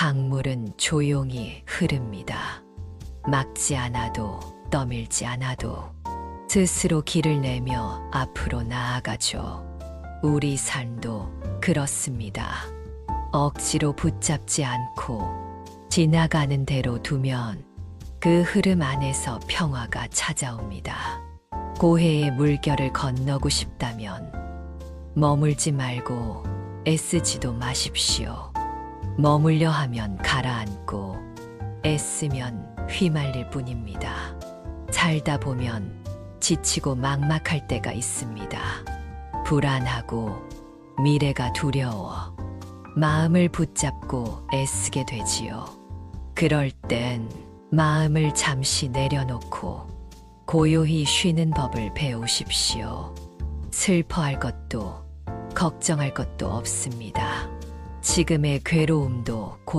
강물은 조용히 흐릅니다. 막지 않아도 떠밀지 않아도 스스로 길을 내며 앞으로 나아가죠. 우리 삶도 그렇습니다. 억지로 붙잡지 않고 지나가는 대로 두면 그 흐름 안에서 평화가 찾아옵니다. 고해의 물결을 건너고 싶다면 머물지 말고 애쓰지도 마십시오. 머물려 하면 가라앉고 애쓰면 휘말릴 뿐입니다. 살다 보면 지치고 막막할 때가 있습니다. 불안하고 미래가 두려워 마음을 붙잡고 애쓰게 되지요. 그럴 땐 마음을 잠시 내려놓고 고요히 쉬는 법을 배우십시오. 슬퍼할 것도 걱정할 것도 없습니다. 지금의 괴로움도